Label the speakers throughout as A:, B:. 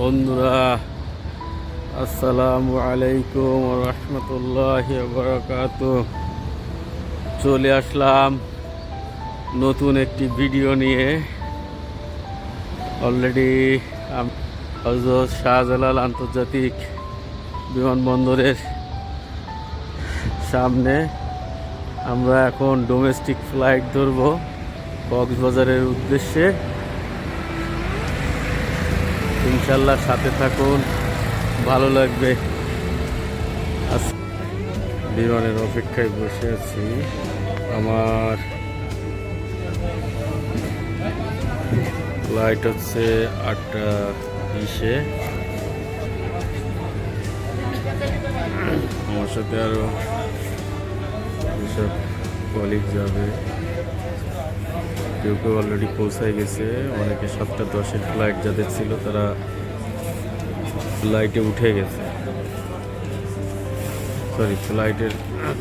A: বন্ধুরা, আসসালামু আলাইকুম রহমতুল্লাহ বরকাত চলে আসলাম নতুন একটি ভিডিও নিয়ে। অলরেডি হজরত শাহজালাল আন্তর্জাতিক বিমানবন্দরের সামনে আমরা এখন ডোমেস্টিক ফ্লাইট ধরব। কক্সবাজারের উদ্দেশ্যে। ইনশাল্লাহ সাথে থাকুন। ভালো লাগবে। বিমানের অপেক্ষায় বসে আছি। আমার ফ্লাইট হচ্ছে আটটা বিশে। আমার সাথে আরও যেসব কলিগ যাবে কেউ কেউ অলরেডি পৌঁছায় গেছে। অনেকে সাতটা দশের ফ্লাইট যাদের ছিল, তারা ফ্লাইটে উঠে গেছে। সরি ফ্লাইটের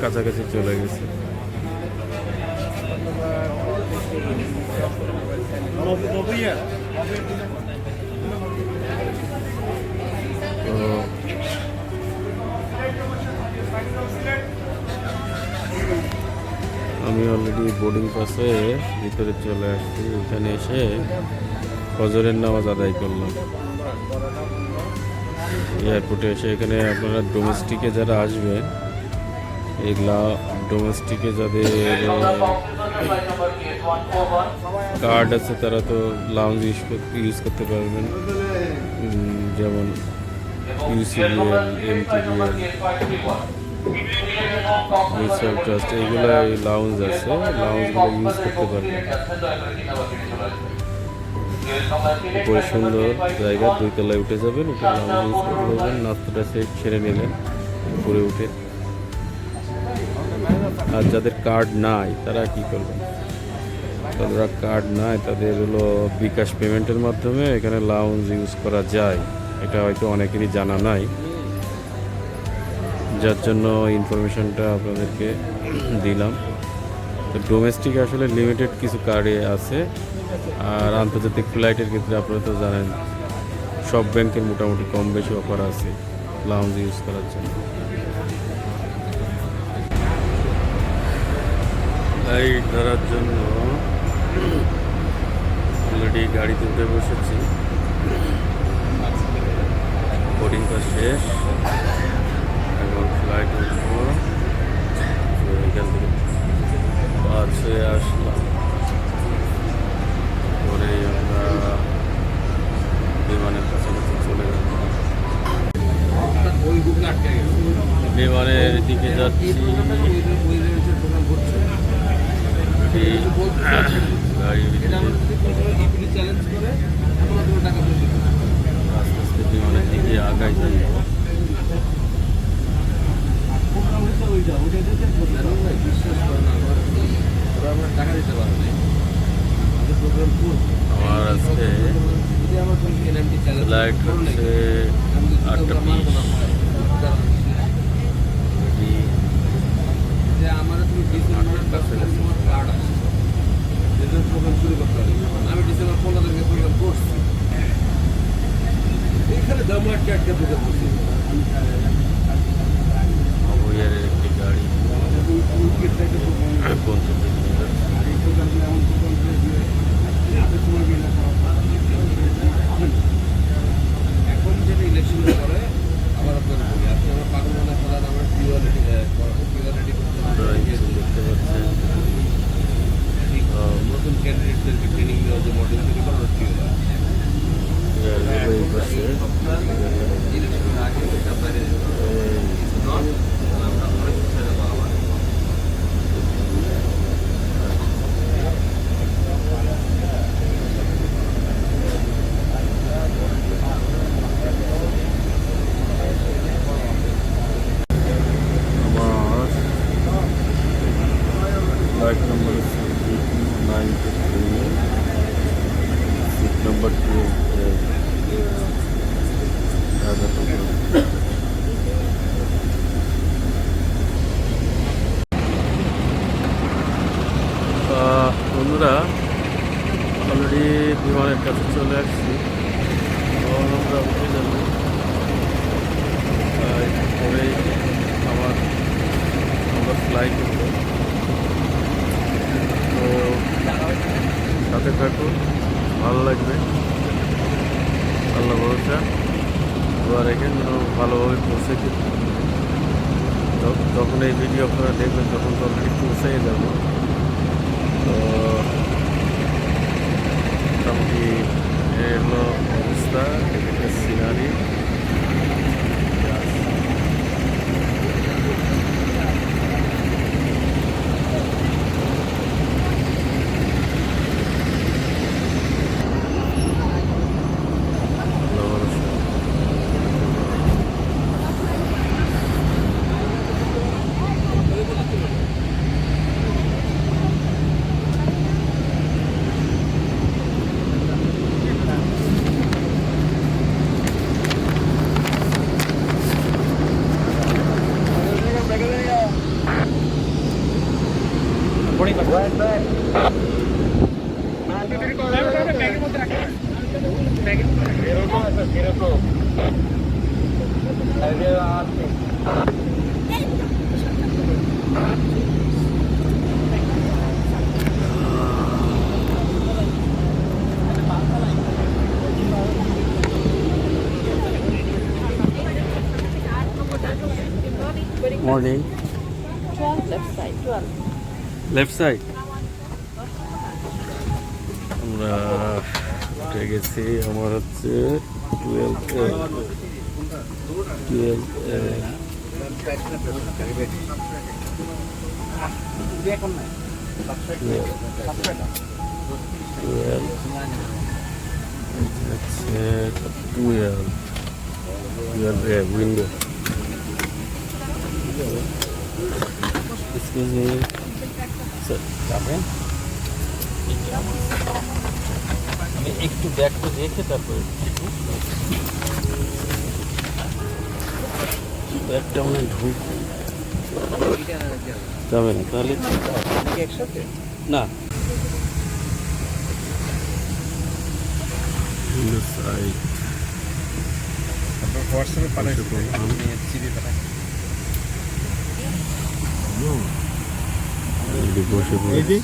A: কাছাকাছি চলে গেছে। আমি অলরেডি বোর্ডিং পাসে ভিতরে চলে আসছি। এখানে এসে ফজরের নামাজ আদায় করলাম। এয়ারপোর্টে এসে এখানে আপনারা ডোমেস্টিকে যারা আসবেন, এগুলা ডোমেস্টিকে যাদের কার্ড আছে তারা তো লাউঞ্জ ইউজ করতে পারবেন। যেমন ইউসিবিএল এমটিবিএল মিউচুয়াল ট্রাস্ট এইগুলো লাউঞ্জ আছে। লাউঞ্জগুলো ইউজ করতে পারবেন উপরে সুন্দর জায়গা, দুই তলায় উঠে যাবেন, উঠে লাউঞ্জ ইউজ করতে পারবেন। নাস্তাটা ছেড়ে নিলেন উপরে উঠে। আর যাদের কার্ড নাই, তারা কি করবেন? যারা কার্ড নাই, তাদের হলো বিকাশ পেমেন্টের মাধ্যমে এখানে লাউঞ্জ ইউজ করা যায়। এটা হয়তো অনেকেরই জানা নাই। যার জন্য ইনফরমেশনটা আপনাদেরকে দিলাম। তো ডোমেস্টিক আসলে লিমিটেড কিছু কার্ডে আছে। আর আন্তর্জাতিক ফ্লাইটের ক্ষেত্রে আপনারা তো জানেন, সব ব্যাংকের মোটামুটি কম বেশি অফার আছে লাউঞ্জ ইউজ করার জন্য। লাইট ধরার জন্য অলরেডি গাড়িতে উঠে বসেছি। বোর্ডিং পাস শেষ। এখন ফ্লাইট উঠবো। তো এখান থেকে বাস হয়ে আসলাম। পরে আমরা বিমানের কাছাকাছি চলে যাব বিমানের দিকে যাচ্ছি। আস্তে আস্তে বিমানের দিকে আগাই যাই। আমার আজকে ফ্লাইট হচ্ছে আটটা বিশ। ಬಸ್ অবস্থা এখানে morning
B: 12 left side, 12.
A: Left side আমরা উঠে গেছি আমার হচ্ছে twelve twelve twelve twelve window excuse me যাবেন। আমি একটু ব্যাগটা রেখে তারপরে ব্যাগটা মানে ঢুক যাবে না তাহলে
C: একসাথে
A: না।
C: আপনার হোয়াটসঅ্যাপে পাঠাইছি। আমি চিঠি পাঠাই।
A: বসে পড়েছি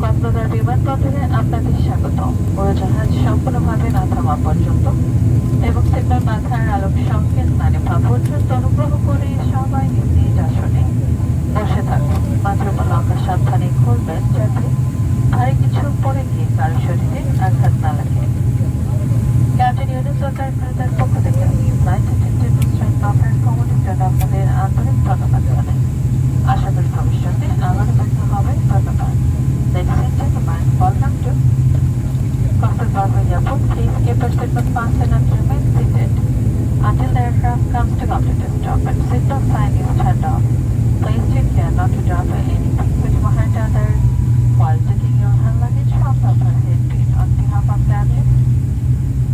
D: কক্সবাজার বিমানবন্দরে আপনাদের স্বাগত উড়োজাহাজ সম্পূর্ণভাবে না থামা পর্যন্ত এবং সিগন্যাল মাথার আলোক সংকেত মানে পর্যন্ত অনুগ্রহ করে সবাই নিজ নিজ আসনে বসে থাকুন মাত্র লঙ্কা সাবধানে খুলবেন যাতে ভারী কিছু পরে গিয়ে কারও শরীরে আঘাত না লাগে ক্যাপ্টেন ইউনুস সরকার তার পক্ষ থেকে ফ্লাইট অ্যাটেন্ডেন্ট আপনার কমনের জন্য আপনাদের আন্তরিক ধন্যবাদ জানাই আশা করি Broadway Airport. Please keep your seatbelt fastened and remain seated until the aircraft comes to complete stop and signal sign is turned off. Please take care not to drop anything behind others while taking your hand luggage from the overhead bin. On behalf of the admin,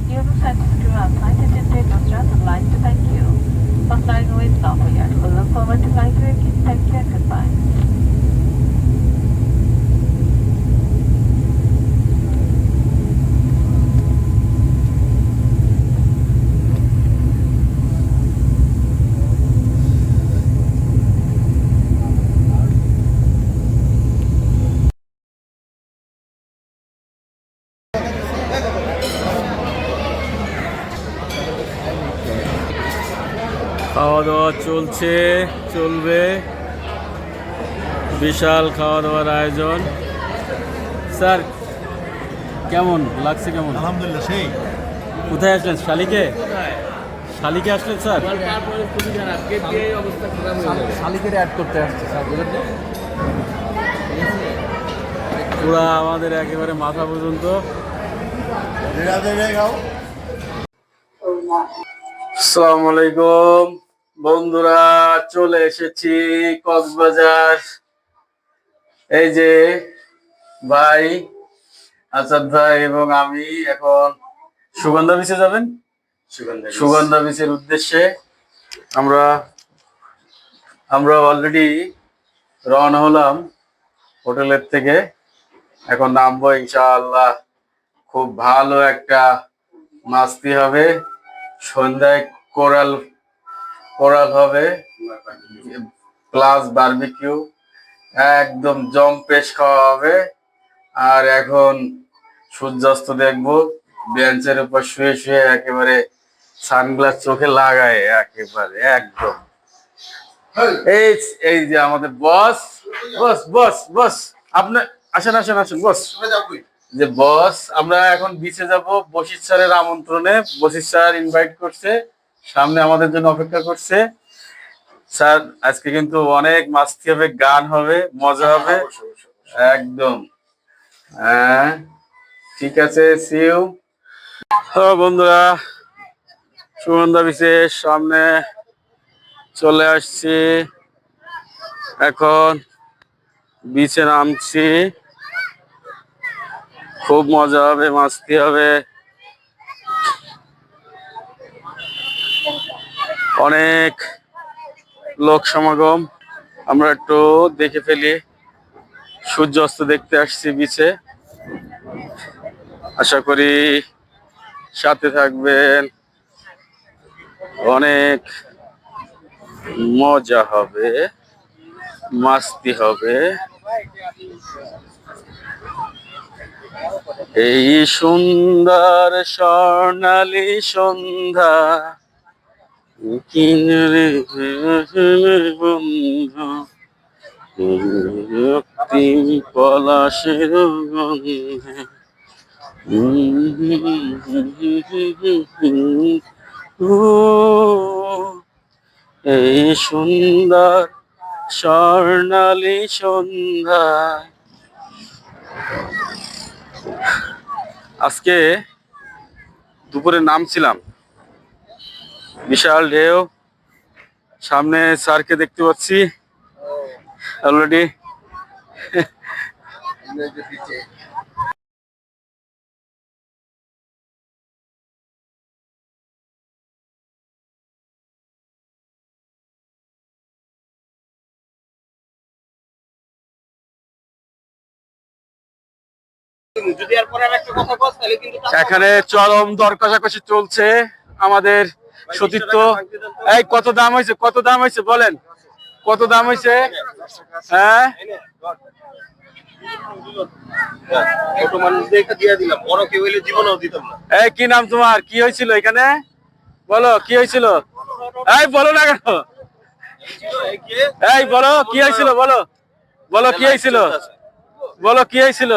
D: Yunus and his crew and flight attendant Nusrat would like to thank you for flying with Norwegian. We look forward to flying you again. Thank you and goodbye.
A: খাওয়া দাওয়া চলছে চলবে। বিশাল খাওয়া দাওয়ার আয়োজন। Sir কেমন? লাগছে কেমন?
E: আলহামদুলিল্লাহ সেই।
A: কোথায় আসলেন? শালিকে? শালিকে আসলেন স্যার?
C: শালিকের অ্যাড করতে আসছে স্যার বুঝলেন
A: পুরা আমাদের একেবারে মাথা পর্যন্ত। আসসালামু আলাইকুম। বন্ধুরা চলে এসেছি কক্সবাজার। এই যে ভাই আসাদ ভাই এবং আমি এখন সুগন্ধা বিচে যাবেন? সুগন্ধা বিচের উদ্দেশ্যে আমরা আমরা অলরেডি রওনা হলাম হোটেলের থেকে। এখন নামবো ইনশাআল্লাহ। খুব ভালো একটা মাস্তি হবে। সন্ধ্যায় কোরাল কোরাল হবে প্লাস বার্বিকিউ একদম জম পেশ খাওয়া হবে। আর এখন সূর্যাস্ত দেখব, বেঞ্চের উপর শুয়ে শুয়ে একেবারে সানগ্লাস চোখে লাগায় একেবারে, একদম। এই এই যে আমাদের বস বস বস বস আপনি, আসেন আসেন আসেন বস যে বস আমরা এখন বিচে যাব বশির স্যারের আমন্ত্রণে বশির স্যার ইনভাইট করছে। সামনে আমাদের জন্য অপেক্ষা করছে। স্যার আজকে কিন্তু অনেক মাস্তি হবে গান হবে মজা হবে। একদম। হ্যাঁ ঠিক আছে সিউ বন্ধুরা সুগন্ধা বিচের সামনে চলে আসছি। এখন বিচে নামছি। খুব মজা হবে মাস্তি হবে। অনেক লোক সমাগম। আমরা একটু দেখে ফেলি। সূর্য অস্ত দেখতে আসছি বিচে আশা করি সাথে থাকবেন। অনেক মজা হবে। মাস্তি হবে। এই সুন্দর স্বর্ণালী সন্ধ্যা পলাশের এই সুন্দর স্বর্ণালী সন্ধ্যা আজকে দুপুরে নামছিলাম। বিশাল ঢেউ। সামনে স্যারকে দেখতে পাচ্ছি। অলরেডি। এখানে চরম দর কষাকষি চলছে। আমাদের সতীর্থ। এই কত দাম হয়েছে? কত দাম হয়েছে? বলেন। কত দাম হয়েছে? হ্যাঁ? এই কি নাম তোমার? কি হয়েছিল এখানে? বলো কি হয়েছিল? এই বলো না কেন। এই বলো কি হয়েছিল? বলো। বলো কি হয়েছিল? বলো কি হয়েছিল?